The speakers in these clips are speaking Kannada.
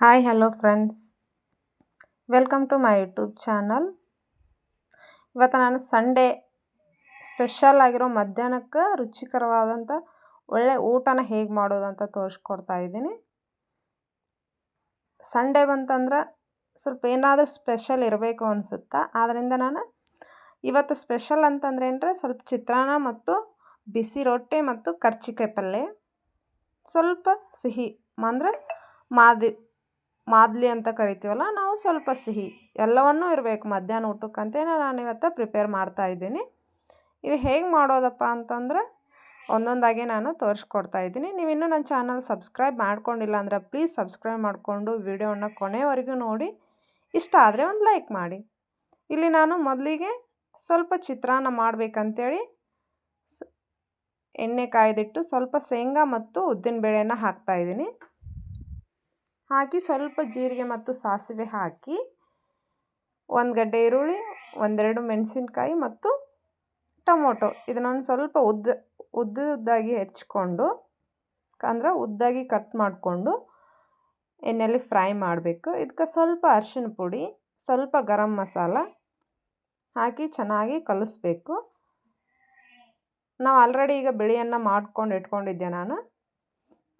Hi hello friends welcome to my YouTube channel ಇವತ್ತು ನಾನು ಸಂಡೇ ಸ್ಪೆಷಲ್ ಆಗಿರೋ ಮಧ್ಯಾಹ್ನಕ್ಕೆ ರುಚಿಕರವಾದಂಥ ಒಳ್ಳೆ ಊಟನ ಹೇಗೆ ಮಾಡೋದು ಅಂತ ತೋರಿಸ್ಕೊಡ್ತಾ ಇದ್ದೀನಿ. ಸಂಡೇ ಬಂತಂದ್ರೆ ಸ್ವಲ್ಪ ಏನಾದರೂ ಸ್ಪೆಷಲ್ ಇರಬೇಕು ಅನಿಸುತ್ತಾ? ಆದ್ದರಿಂದ ನಾನು ಇವತ್ತು ಸ್ಪೆಷಲ್ ಅಂತಂದ್ರೆ ಏನರೆ? ಸ್ವಲ್ಪ ಚಿತ್ರಾನ್ನ ಮತ್ತು ಬಿಸಿ ರೊಟ್ಟಿ ಮತ್ತು ಕರ್ಚಿಕಾಯಿ ಪಲ್ಯ ಸ್ವಲ್ಪ ಸಿಹಿ, ಅಂದರೆ ಮಾದಿ ಮಾದ್ಲಿ ಅಂತ ಕರಿತೀವಲ್ಲ, ನಾವು ಸ್ವಲ್ಪ ಸಿಹಿ ಎಲ್ಲವನ್ನೂ ಇರಬೇಕು. ಮಧ್ಯಾಹ್ನ ಊಟಕ್ಕಂತೇನೆ ನಾನು ಇವತ್ತು ಪ್ರಿಪೇರ್ ಮಾಡ್ತಾ ಇದ್ದೀನಿ. ಇದು ಹೇಗೆ ಮಾಡೋದಪ್ಪ ಅಂತಂದ್ರೆ, ಒಂದೊಂದಾಗಿ ನಾನು ತೋರಿಸ್ಕೊಡ್ತಾ ಇದ್ದೀನಿ. ನೀವು ಇನ್ನೂ ನನ್ನ ಚಾನಲ್ ಸಬ್ಸ್ಕ್ರೈಬ್ ಮಾಡ್ಕೊಂಡಿಲ್ಲ ಅಂದ್ರೆ ಪ್ಲೀಸ್ ಸಬ್ಸ್ಕ್ರೈಬ್ ಮಾಡಿಕೊಂಡು ವಿಡಿಯೋನ ಕೊನೆವರೆಗೂ ನೋಡಿ. ಇಷ್ಟ ಆದರೆ ಒಂದು ಲೈಕ್ ಮಾಡಿ. ಇಲ್ಲಿ ನಾನು ಮೊದಲಿಗೆ ಸ್ವಲ್ಪ ಚಿತ್ರಾನ್ನ ಮಾಡಬೇಕಂತೇಳಿ ಎಣ್ಣೆ ಕಾಯ್ದಿಟ್ಟು ಸ್ವಲ್ಪ ಶೇಂಗಾ ಮತ್ತು ಉದ್ದಿನಬೇಳೆನ ಹಾಕ್ತಾಯಿದ್ದೀನಿ ಹಾಕಿ ಸ್ವಲ್ಪ ಜೀರಿಗೆ ಮತ್ತು ಸಾಸಿವೆ ಹಾಕಿ ಒಂದು ಗಡ್ಡೆ ಈರುಳ್ಳಿ, ಒಂದೆರಡು ಮೆಣಸಿನ್ಕಾಯಿ ಮತ್ತು ಟೊಮೊಟೊ. ಇದನ್ನೊಂದು ಸ್ವಲ್ಪ ಉದ್ದ ಉದ್ದ ಉದ್ದಾಗಿ ಹೆಚ್ಕೊಂಡು, ಅಂದ್ರೆ ಉದ್ದಾಗಿ ಕಟ್ ಮಾಡಿಕೊಂಡು ಎಣ್ಣೆಯಲ್ಲಿ ಫ್ರೈ ಮಾಡಬೇಕು. ಇದಕ್ಕೆ ಸ್ವಲ್ಪ ಅರಿಶಿನ ಪುಡಿ, ಸ್ವಲ್ಪ ಗರಂ ಮಸಾಲ ಹಾಕಿ ಚೆನ್ನಾಗಿ ಕಲಿಸ್ಬೇಕು. ನಾವು ಆಲ್ರೆಡಿ ಈಗ ಬಿಳಿಯನ್ನು ಮಾಡ್ಕೊಂಡು ಇಟ್ಕೊಂಡಿದ್ದೆ ನಾನು.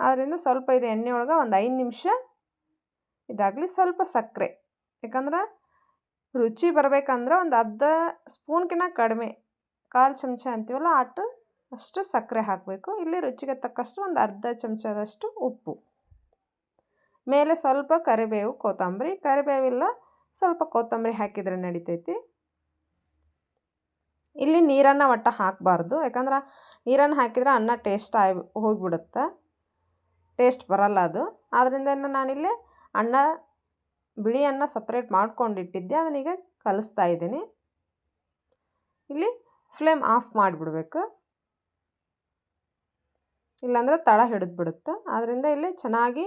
ಆದ್ದರಿಂದ ಸ್ವಲ್ಪ ಇದು ಎಣ್ಣೆ ಒಳಗೆ ಒಂದು ಐದು ನಿಮಿಷ ಇದಾಗಲಿ ಸ್ವಲ್ಪ ಸಕ್ಕರೆ. ಯಾಕಂದ್ರೆ ರುಚಿ ಬರಬೇಕಂದ್ರೆ ಒಂದು ಅರ್ಧ ಸ್ಪೂನ್ಕಿನ್ನ ಕಡಿಮೆ ಕಾಲು ಚಮಚ ಅಂತೀವಲ್ಲ ಅಷ್ಟು ಅಷ್ಟು ಸಕ್ಕರೆ ಹಾಕಬೇಕು. ಇಲ್ಲಿ ರುಚಿಗೆ ತಕ್ಕಷ್ಟು ಒಂದು ಅರ್ಧ ಚಮಚದಷ್ಟು ಉಪ್ಪು. ಮೇಲೆ ಸ್ವಲ್ಪ ಕರಿಬೇವು, ಕೊತ್ತಂಬರಿ. ಕರಿಬೇವಿಲ್ಲ ಸ್ವಲ್ಪ ಕೊತ್ತಂಬರಿ ಹಾಕಿದರೆ ನಡಿತೈತಿ. ಇಲ್ಲಿ ನೀರನ್ನು ಒಟ್ಟು ಹಾಕಬಾರ್ದು. ಯಾಕಂದ್ರೆ ನೀರನ್ನು ಹಾಕಿದರೆ ಅನ್ನ ಟೇಸ್ಟ್ ಆಗಿ ಹೋಗಿಬಿಡುತ್ತೆ. ಟೇಸ್ಟ್ ಬರಲ್ಲ ಅದು. ಆದ್ದರಿಂದ ನಾನಿಲ್ಲಿ ಅನ್ನ, ಬಿಳಿ ಅನ್ನ ಸಪ್ರೇಟ್ ಮಾಡ್ಕೊಂಡಿಟ್ಟಿದ್ದೆ ಅದನ್ನೀಗ ಕಲಿಸ್ತಾ ಇದ್ದೀನಿ. ಇಲ್ಲಿ ಫ್ಲೇಮ್ ಆಫ್ ಮಾಡಿಬಿಡ್ಬೇಕು. ಇಲ್ಲಾಂದ್ರೆ ತಳ ಹಿಡಿದು ಬಿಡುತ್ತೆ ಆದ್ದರಿಂದ ಇಲ್ಲಿ ಚೆನ್ನಾಗಿ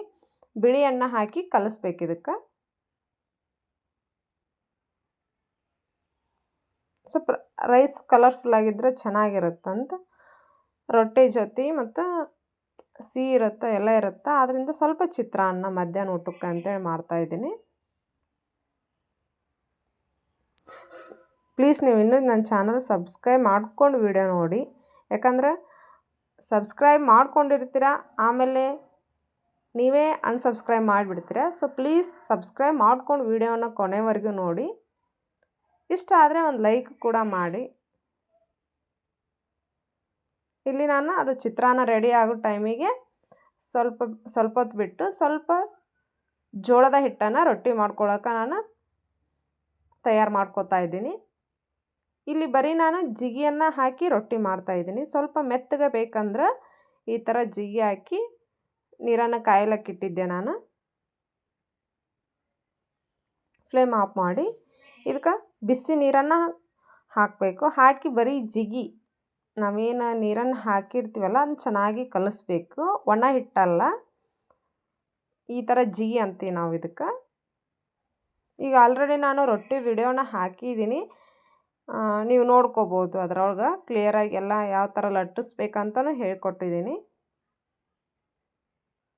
ಬಿಳಿ ಅನ್ನ ಹಾಕಿ ಕಲಿಸ್ಬೇಕು ಇದಕ್ಕೆ. ಸ್ವಲ್ಪ ರೈಸ್ ಕಲರ್ಫುಲ್ ಆಗಿದ್ದರೆ ಚೆನ್ನಾಗಿರುತ್ತಂತ. ರೊಟ್ಟಿ ಜೊತೆ ಮತ್ತು ಸಿಹಿ ಇರುತ್ತೋ ಎಲ್ಲ ಇರುತ್ತೋ ಆದ್ದರಿಂದ ಸ್ವಲ್ಪ ಚಿತ್ರಾನ್ನ, ಮಧ್ಯಾಹ್ನ ಊಟಕ್ಕೆ ಅಂತೇಳಿ ಮಾಡ್ತಾಯಿದ್ದೀನಿ ಪ್ಲೀಸ್ ನೀವು ಇನ್ನೂ ನನ್ನ ಚಾನಲ್ ಸಬ್ಸ್ಕ್ರೈಬ್ ಮಾಡ್ಕೊಂಡು ವಿಡಿಯೋ ನೋಡಿ. ಯಾಕಂದರೆ ಸಬ್ಸ್ಕ್ರೈಬ್ ಮಾಡ್ಕೊಂಡಿರ್ತೀರ, ಆಮೇಲೆ ನೀವೇ ಅನ್ಸಬ್ಸ್ಕ್ರೈಬ್ ಮಾಡಿಬಿಡ್ತೀರ. ಸೊ ಪ್ಲೀಸ್ ಸಬ್ಸ್ಕ್ರೈಬ್ ಮಾಡ್ಕೊಂಡು ವಿಡಿಯೋನ ಕೊನೆವರೆಗೂ ನೋಡಿ. ಇಷ್ಟ ಆದರೆ ಒಂದು ಲೈಕ್ ಕೂಡ ಮಾಡಿ. ಇಲ್ಲಿ ನಾನು ಅದು ಚಿತ್ರಾನ್ನ ರೆಡಿ ಆಗೋ ಟೈಮಿಗೆ ಸ್ವಲ್ಪ ಸ್ವಲ್ಪ ಹೊತ್ತು ಬಿಟ್ಟು ಸ್ವಲ್ಪ ಜೋಳದ ಹಿಟ್ಟನ್ನು ರೊಟ್ಟಿ ಮಾಡ್ಕೊಳಕ್ಕೆ ನಾನು ತಯಾರು ಮಾಡ್ಕೋತಾ ಇದ್ದೀನಿ. ಇಲ್ಲಿ ಬರೀ ನಾನು ಜಿಗಿಯನ್ನು ಹಾಕಿ ರೊಟ್ಟಿ ಮಾಡ್ತಾಯಿದ್ದೀನಿ ಸ್ವಲ್ಪ ಮೆತ್ತಗೆ ಬೇಕಂದ್ರೆ ಈ ಥರ ಜಿಗಿ ಹಾಕಿ ನೀರನ್ನು ಕಾಯಲಕ್ಕೆ ಇಟ್ಟಿದ್ದೆ ನಾನು. ಫ್ಲೇಮ್ ಆಫ್ ಮಾಡಿ ಇದಕ್ಕೆ ಬಿಸಿ ನೀರನ್ನು ಹಾಕಬೇಕು. ಹಾಕಿ ಬರೀ ಜಿಗಿ ನಾವೇನು ನೀರನ್ನು ಹಾಕಿರ್ತೀವಲ್ಲ ಅದನ್ನ ಚೆನ್ನಾಗಿ ಕಲಿಸ್ಬೇಕು. ಒಣ ಹಿಟ್ಟಲ್ಲ. ಈ ಥರ ಜಿಗಿ ಅಂತೀವಿ ನಾವು ಇದಕ್ಕೆ. ಈಗ ಆಲ್ರೆಡಿ ನಾನು ರೊಟ್ಟಿ ವಿಡಿಯೋನ ಹಾಕಿದ್ದೀನಿ. ನೀವು ನೋಡ್ಕೋಬೋದು ಅದರೊಳಗೆ. ಕ್ಲಿಯರಾಗಿ ಎಲ್ಲ ಯಾವ ಥರ ಲಟ್ಟಿಸ್ಬೇಕಂತಲೂ ಹೇಳ್ಕೊಟ್ಟಿದ್ದೀನಿ.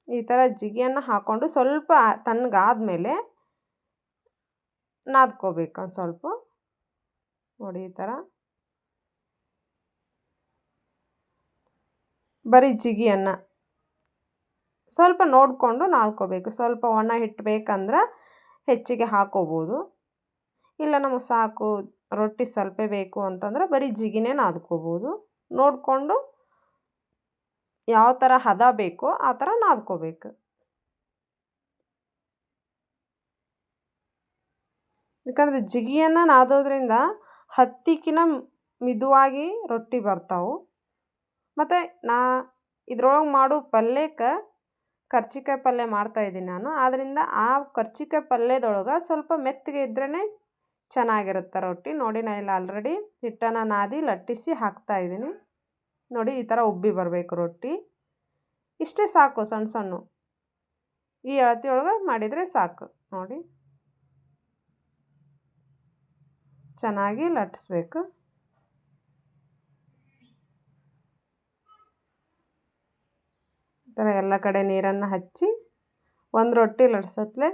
ಈ ಥರ ಜಿಗಿಯನ್ನು ಹಾಕ್ಕೊಂಡು ಸ್ವಲ್ಪ ತಣ್ಣಗಾದ್ಮೇಲೆ ನಾದ್ಕೋಬೇಕು ಒಂದು ಸ್ವಲ್ಪ. ನೋಡಿ ಈ ಥರ ಬರೀ ಜಿಗಿಯನ್ನು. ಸ್ವಲ್ಪ ನೋಡಿಕೊಂಡು ನಾದ್ಕೋಬೇಕು. ಸ್ವಲ್ಪ ಒಣ ಹಿಟ್ಟು ಬೇಕಂದ್ರೆ ಹೆಚ್ಚಿಗೆ ಹಾಕೋಬೋದು. ಇಲ್ಲ ನಮಗೆ ಸಾಕು, ರೊಟ್ಟಿ ಸ್ವಲ್ಪ ಬೇಕು ಅಂತಂದ್ರೆ ಬರೀ ಜಿಗಿನೇ ನಾದ್ಕೋಬೋದು. ನೋಡಿಕೊಂಡು ಯಾವ ಥರ ಹದ ಬೇಕೋ ಆ ಥರ ನಾದ್ಕೋಬೇಕು. ಯಾಕಂದರೆ ಜಿಗಿಯನ್ನು ನಾದೋದ್ರಿಂದ ಹತ್ತಿಕಿನ ಮಿದುವಾಗಿ ರೊಟ್ಟಿ ಬರ್ತಾವೆ. ಮತ್ತು ನಾ ಇದ್ರೊಳಗೆ ಮಾಡೋ ಪಲ್ಯಕ್ಕೆ ಕರ್ಚಿಕಾಯಿ ಪಲ್ಯ ಮಾಡ್ತಾಯಿದ್ದೀನಿ ನಾನು. ಆದ್ದರಿಂದ ಆ ಕರ್ಚಿಕಾಯಿ ಪಲ್ಯದೊಳಗೆ ಸ್ವಲ್ಪ ಮೆತ್ತಗೆ ಇದ್ರೇ ಚೆನ್ನಾಗಿರುತ್ತೆ ರೊಟ್ಟಿ. ನೋಡಿ ನಾನು ಇಲ್ಲಿ ಆಲ್ರೆಡಿ ಹಿಟ್ಟನ್ನು ನಾದಿ ಲಟ್ಟಿಸಿ ಹಾಕ್ತಾಯಿದ್ದೀನಿ ನೋಡಿ ಈ ಥರ ಉಬ್ಬಿ ಬರಬೇಕು ರೊಟ್ಟಿ. ಇಷ್ಟೇ ಸಾಕು ಸಣ್ಣ ಸಣ್ಣ. ಈ ಅಳತಿಯೊಳಗೆ ಮಾಡಿದರೆ ಸಾಕು. ನೋಡಿ. ಚೆನ್ನಾಗಿ ಲಟ್ಟಿಸ್ಬೇಕು. ಥರ ಎಲ್ಲ ಕಡೆ ನೀರನ್ನು ಹಚ್ಚಿ ಒಂದು ರೊಟ್ಟಿ ಲಟ್ಸತ್ಲೆ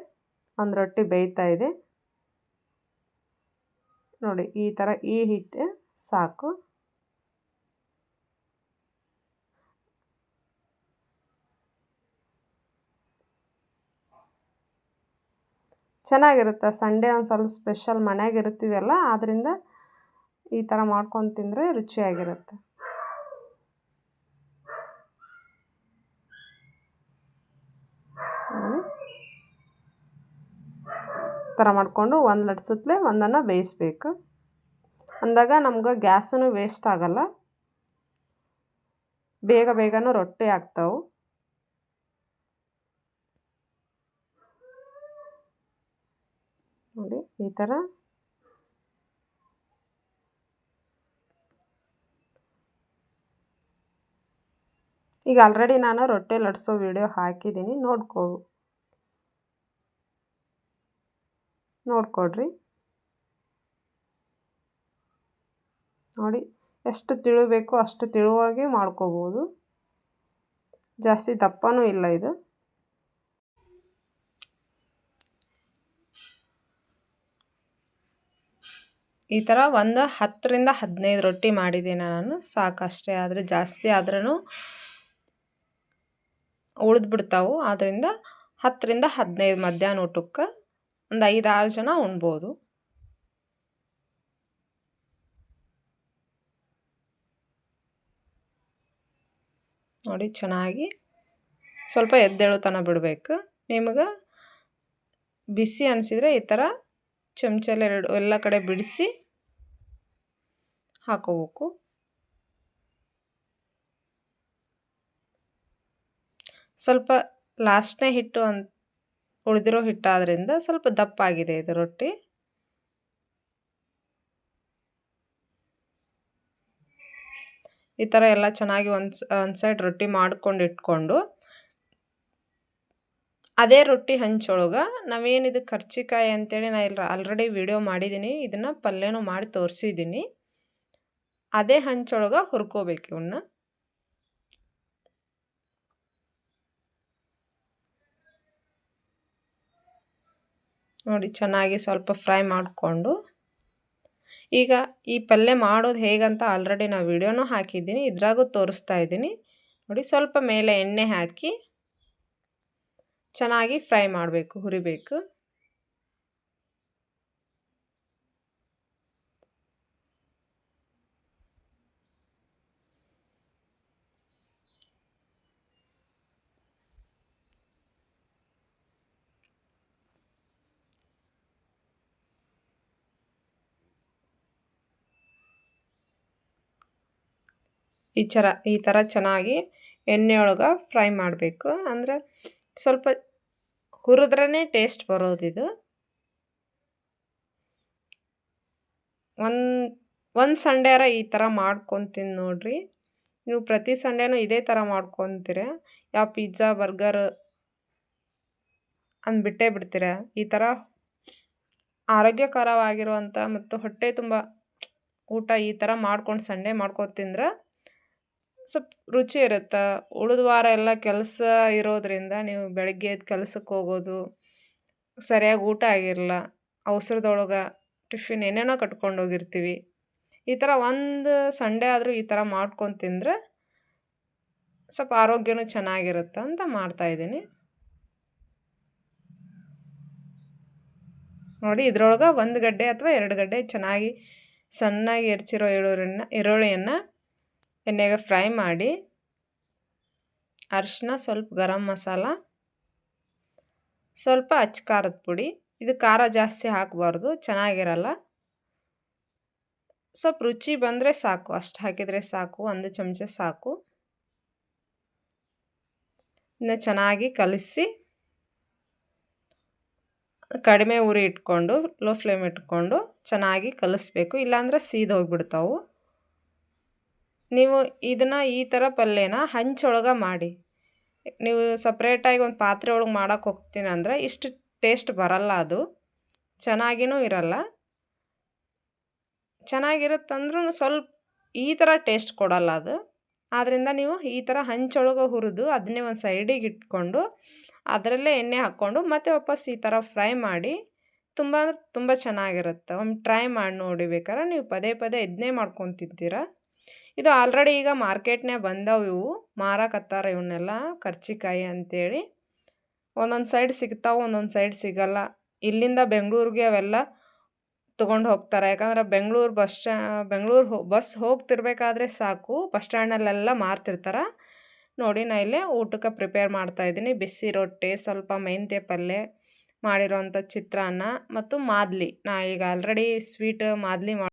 ಒಂದು ರೊಟ್ಟಿ ಬೇಯ್ತಾ ಇದೆ. ನೋಡಿ, ಈ ಥರ ಈ ಹಿಟ್ಟು ಸಾಕು. ಚೆನ್ನಾಗಿರುತ್ತೆ, ಸಂಡೇ ಒಂದು ಸ್ವಲ್ಪ ಸ್ಪೆಷಲ್ ಮನೆಯಾಗಿರ್ತೀವಲ್ಲ ಆದ್ದರಿಂದ ಈ ಥರ ಮಾಡ್ಕೊಂಡು ತಿಂದರೆ ರುಚಿಯಾಗಿರುತ್ತೆ. ಥರ ಮಾಡಿಕೊಂಡು ಒಂದು ಲಟ್ಸತ್ಲೆ ಒಂದನ್ನು ಬೇಯಿಸ್ಬೇಕು. ಅಂದಾಗ ನಮ್ಗೆ ಗ್ಯಾಸೂ ವೇಸ್ಟ್ ಆಗಲ್ಲ. ಬೇಗ ಬೇಗನೂ ರೊಟ್ಟಿ ಆಗ್ತಾವೆ. ನೋಡಿ, ಈ ಥರ ಈಗ ಆಲ್ರೆಡಿ ನಾನು ರೊಟ್ಟಿ ಲಟ್ಸೋ ವಿಡಿಯೋ ಹಾಕಿದ್ದೀನಿ. ನೋಡ್ಕೋ ನೋಡ್ಕೊಡ್ರಿ. ನೋಡಿ, ಎಷ್ಟು ತಿಳಬೇಕು ಅಷ್ಟು ತಿಳುವಾಗಿ ಮಾಡ್ಕೋಬೋದು. ಜಾಸ್ತಿ ದಪ್ಪನೂ ಇಲ್ಲ ಇದು. ಈ ಥರ ಒಂದು ಹತ್ತರಿಂದ ಹದಿನೈದು ರೊಟ್ಟಿ ಮಾಡಿದ್ದೀನಿ ನಾನು. ಸಾಕಷ್ಟೇ ಆದರೆ ಜಾಸ್ತಿ ಆದ್ರೂ ಉಳಿದು ಬಿಡ್ತಾವೆ ಆದ್ದರಿಂದ ಹತ್ತರಿಂದ ಹದಿನೈದು ಮಧ್ಯಾಹ್ನ ಊಟಕ್ಕೆ ಒಂದು ಐದು ಆರು ಜನ ಉಣ್ಬೋದು. ನೋಡಿ, ಚೆನ್ನಾಗಿ ಸ್ವಲ್ಪ ಎದ್ದೇಳು ತನ ಬಿಡಬೇಕು. ನಿಮಗೆ ಬಿಸಿ ಅನಿಸಿದರೆ ಈ ಥರ ಎರಡು ಎಲ್ಲ ಕಡೆ ಬಿಡಿಸಿ ಹಾಕೋಬೇಕು. ಸ್ವಲ್ಪ ಲಾಸ್ಟ್ನೇ ಹಿಟ್ಟು ಅಂತ ಉಳಿದಿರೋ ಹಿಟ್ಟಾದ್ರಿಂದ ಸ್ವಲ್ಪ ದಪ್ಪಾಗಿದೆ ಇದು ರೊಟ್ಟಿ. ಈ ಥರ ಎಲ್ಲ ಚೆನ್ನಾಗಿ ಒಂದು ಒಂದು ಸೈಡ್ ರೊಟ್ಟಿ ಮಾಡ್ಕೊಂಡು ಇಟ್ಕೊಂಡು, ಅದೇ ರೊಟ್ಟಿ ಹಂಚೊಳಗೆ ನಾವೇನಿದು ಕರ್ಚಿಕಾಯಿ ಅಂತೇಳಿ ನಾ ಇಲ್ಲಿ ಆಲ್ರೆಡಿ ವಿಡಿಯೋ ಮಾಡಿದ್ದೀನಿ ಇದನ್ನು ಪಲ್ಯನೂ ಮಾಡಿ ತೋರಿಸಿದ್ದೀನಿ ಅದೇ ಹಂಚೊಳಗೆ ಹುರ್ಕೋಬೇಕು ಇವನ್ನ ನೋಡಿ, ಚೆನ್ನಾಗಿ ಸ್ವಲ್ಪ ಫ್ರೈ ಮಾಡಿಕೊಂಡು. ಈಗ ಈ ಪಲ್ಯ ಮಾಡೋದು ಹೇಗಂತ ಆಲ್ರೆಡಿ ನಾವು ವಿಡಿಯೋನೂ ಹಾಕಿದ್ದೀನಿ, ಇದ್ರಾಗೂ ತೋರಿಸ್ತಾ ಇದ್ದೀನಿ. ನೋಡಿ, ಸ್ವಲ್ಪ ಮೇಲೆ ಎಣ್ಣೆ ಹಾಕಿ ಚೆನ್ನಾಗಿ ಫ್ರೈ ಮಾಡಬೇಕು, ಹುರಿಬೇಕು. ಈ ಥರ ಈ ಥರ ಚೆನ್ನಾಗಿ ಎಣ್ಣೆಯೊಳಗೆ ಫ್ರೈ ಮಾಡಬೇಕು. ಅಂದರೆ ಸ್ವಲ್ಪ ಹುರಿದ್ರೇ ಟೇಸ್ಟ್ ಬರೋದಿದು ಒಂದು ಒಂದು ಸಂಡೇರ ಈ ಥರ ಮಾಡ್ಕೊತೀನಿ ನೋಡಿರಿ. ನೀವು ಪ್ರತಿ ಸಂಡೇನೂ ಇದೇ ಥರ ಮಾಡ್ಕೊತೀರ? ಯಾವ ಪಿಜ್ಜಾ, ಬರ್ಗರ್ ಅಂದ್ಬಿಟ್ಟೇ ಬಿಡ್ತೀರ? ಈ ಥರ ಆರೋಗ್ಯಕರವಾಗಿರುವಂಥ ಮತ್ತು ಹೊಟ್ಟೆ ತುಂಬ ಊಟ ಈ ಥರ ಮಾಡ್ಕೊಂಡು ಸಂಡೇ ಮಾಡ್ಕೊಂಡು ತಿಂದ್ರೆ ಸ್ವಲ್ಪ ರುಚಿ ಇರುತ್ತೆ. ಉಳಿದ ವಾರ ಎಲ್ಲ ಕೆಲಸ ಇರೋದರಿಂದ ನೀವು ಬೆಳಗ್ಗೆ ಎದ್ದು ಕೆಲ್ಸಕ್ಕೆ ಹೋಗೋದು ಸರಿಯಾಗಿ ಊಟ ಆಗಿರಲ್ಲ. ಅವಸರದೊಳಗೆ ಟಿಫಿನ್ ಏನೇನೋ ಕಟ್ಕೊಂಡು ಹೋಗಿರ್ತೀವಿ. ಈ ಥರ ಒಂದು ಸಂಡೇ ಆದರೂ ಈ ಥರ ಮಾಡ್ಕೊಂಡು ತಿಂದರೆ ಸ್ವಲ್ಪ ಆರೋಗ್ಯನೂ ಚೆನ್ನಾಗಿರುತ್ತೆ ಅಂತ ಮಾಡ್ತಾಯಿದ್ದೀನಿ ನೋಡಿ ಇದ್ರೊಳಗೆ ಒಂದು ಗಡ್ಡೆ ಅಥವಾ ಎರಡು ಗಡ್ಡೆ ಚೆನ್ನಾಗಿ ಸಣ್ಣಾಗಿ ಹೆರ್ಚಿರೋ ಈರುಳ್ಳಿನ ಈರುಳ್ಳಿಯನ್ನು ಎಣ್ಣೆಗೆ ಫ್ರೈ ಮಾಡಿ ಅರಿಶಿನ ಸ್ವಲ್ಪ ಗರಂ ಮಸಾಲ, ಸ್ವಲ್ಪ ಅಚ್ಚ ಖಾರದ ಪುಡಿ. ಇದು ಖಾರ ಜಾಸ್ತಿ ಹಾಕಬಾರ್ದು, ಚೆನ್ನಾಗಿರಲ್ಲ. ಸ್ವಲ್ಪ ರುಚಿ ಬಂದರೆ ಸಾಕು, ಅಷ್ಟು ಹಾಕಿದರೆ ಸಾಕು, ಒಂದು ಚಮಚ ಸಾಕು. ಇನ್ನು ಚೆನ್ನಾಗಿ ಕಲಿಸಿ, ಕಡಿಮೆ ಉರಿ ಇಟ್ಕೊಂಡು, ಲೋ ಫ್ಲೇಮ್ ಇಟ್ಕೊಂಡು ಚೆನ್ನಾಗಿ ಕಲಿಸ್ಬೇಕು. ಇಲ್ಲಾಂದ್ರೆ ಸೀದ್ ಹೋಗಿಬಿಡ್ತಾವೆ ನೀವು ಇದನ್ನು ಈ ಥರ ಪಲ್ಯನ ಹಂಚೊಳಗೆ ಮಾಡಿ. ನೀವು ಸಪ್ರೇಟಾಗಿ ಒಂದು ಪಾತ್ರೆ ಒಳಗೆ ಹೋಗ್ತೀನಿ ಅಂದರೆ ಇಷ್ಟು ಟೇಸ್ಟ್ ಬರಲ್ಲ ಅದು. ಚೆನ್ನಾಗಿಯೂ ಇರಲ್ಲ. ಚೆನ್ನಾಗಿರುತ್ತಂದ್ರೂ ಸ್ವಲ್ಪ ಈ ಥರ ಟೇಸ್ಟ್ ಕೊಡಲ್ಲ ಅದು. ಆದ್ದರಿಂದ ನೀವು ಈ ಥರ ಹಂಚೊಳಗೆ ಹುರಿದು ಅದನ್ನೇ ಒಂದು ಸೈಡಿಗೆ ಇಟ್ಕೊಂಡು ಅದರಲ್ಲೇ ಎಣ್ಣೆ ಹಾಕ್ಕೊಂಡು ಮತ್ತೆ ವಾಪಸ್ ಈ ಥರ ಫ್ರೈ ಮಾಡಿ. ತುಂಬ ಅಂದ್ರೆ ತುಂಬ ಚೆನ್ನಾಗಿರುತ್ತೆ. ಒಮ್ಮೆ ಟ್ರೈ ಮಾಡಿ ನೋಡಿ ಬೇಕಾದ್ರೆ ನೀವು ಪದೇ ಪದೇ ಇದನ್ನೇ ಮಾಡ್ಕೊಂಡು ತಿಂತೀರಾ. ಇದು ಆಲ್ರೆಡಿ ಈಗ ಮಾರ್ಕೆಟ್ನೇ ಬಂದವು ಇವು. ಮಾರಕತ್ತಾರ ಇವನ್ನೆಲ್ಲ ಕರ್ಚಿಕಾಯಿ ಅಂತೇಳಿ ಒಂದೊಂದು ಸೈಡ್ ಸಿಗ್ತಾವೆ, ಒಂದೊಂದು ಸೈಡ್ ಸಿಗಲ್ಲ. ಇಲ್ಲಿಂದ ಬೆಂಗಳೂರಿಗೆ ಅವೆಲ್ಲ ತೊಗೊಂಡು ಹೋಗ್ತಾರೆ. ಯಾಕಂದ್ರೆ ಬೆಂಗಳೂರು ಬಸ್ ಸ್ಟ್ಯಾ, ಬೆಂಗಳೂರು ಬಸ್ ಹೋಗ್ತಿರ್ಬೇಕಾದ್ರೆ ಸಾಕು. ಬಸ್ ಸ್ಟ್ಯಾಂಡಲ್ಲೆಲ್ಲ ಮಾರ್ತಿರ್ತಾರೆ. ನೋಡಿ ನಾ ಇಲ್ಲೇ ಊಟಕ್ಕೆ ಪ್ರಿಪೇರ್ ಮಾಡ್ತಾಯಿದ್ದೀನಿ ಬಿಸಿ ರೊಟ್ಟಿ, ಸ್ವಲ್ಪ ಮೆಂತ್ಯ ಪಲ್ಯ ಮಾಡಿರೋವಂಥ ಚಿತ್ರಾನ್ನ ಮತ್ತು ಮಾದಲಿ. ನಾ ಈಗ ಆಲ್ರೆಡಿ ಸ್ವೀಟ್ ಮಾದಲಿ